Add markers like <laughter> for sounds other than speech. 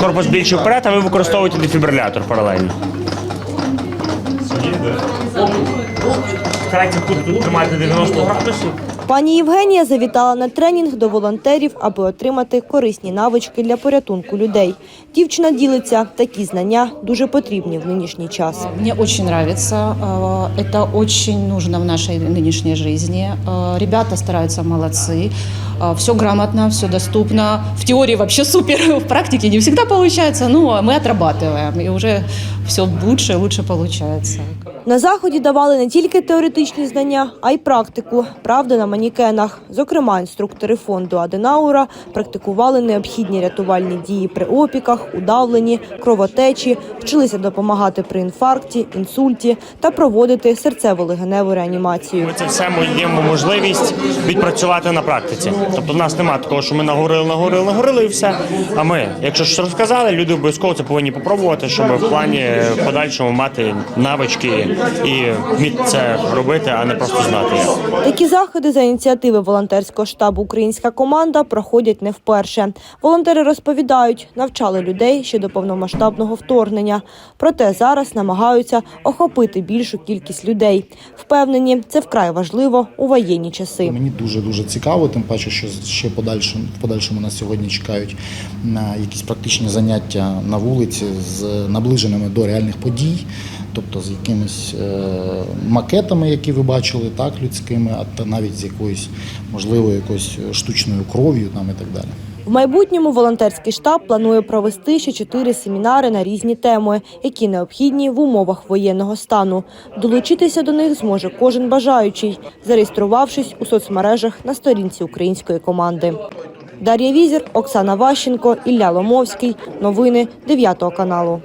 корпус більше вперед, а ви використовуєте дефібрилятор паралельно. Третій тут тримати 90 градусів. Пані Євгенія завітала на тренінг до волонтерів, аби отримати корисні навички для порятунку людей. Дівчина ділиться, такі знання дуже потрібні в нинішній час. Мне очень нравится. э, Это очень нужно в нашей нынешней жизни. Э, Ребята стараются молодцы. Все грамотно, все доступно. В теории вообще супер, <laughs> в практике не всегда получается, но мы отрабатываем, и уже все лучше и лучше получается. На заході давали не тільки теоретичні знання, а й практику. Правда, на манікенах. Зокрема, інструктори фонду Аденаура практикували необхідні рятувальні дії при опіках, удавленні, кровотечі, вчилися допомагати при інфаркті, інсульті та проводити серцево-легеневу реанімацію. Ми це все маємо можливість відпрацювати на практиці. Тобто в нас немає такого, що ми наговорили, наговорили, наговорили і все. А ми, якщо щось розказали, люди обов'язково це повинні попробувати, щоб в плані подальшому мати навички і вміти це робити, а не просто знати. Такі заходи за ініціативи волонтерського штабу Українська команда проходять не вперше. Волонтери розповідають, навчали людей ще до повномасштабного вторгнення. Проте зараз намагаються охопити більшу кількість людей. Впевнені, це вкрай важливо у воєнні часи. Мені дуже дуже цікаво, тим паче, що ще в подальшому нас сьогодні чекають на якісь практичні заняття на вулиці з наближеними до реальних подій, тобто з якимись е, макетами, які ви бачили, так людськими, а та навіть з якоюсь можливо якоюсь штучною кров'ю там і так далі. В майбутньому волонтерський штаб планує провести ще чотири семінари на різні теми, які необхідні в умовах воєнного стану. Долучитися до них зможе кожен бажаючий, зареєструвавшись у соцмережах на сторінці української команди. Дар'я Візір, Оксана Ващенко, Ілля Ломовський. Новини 9 каналу.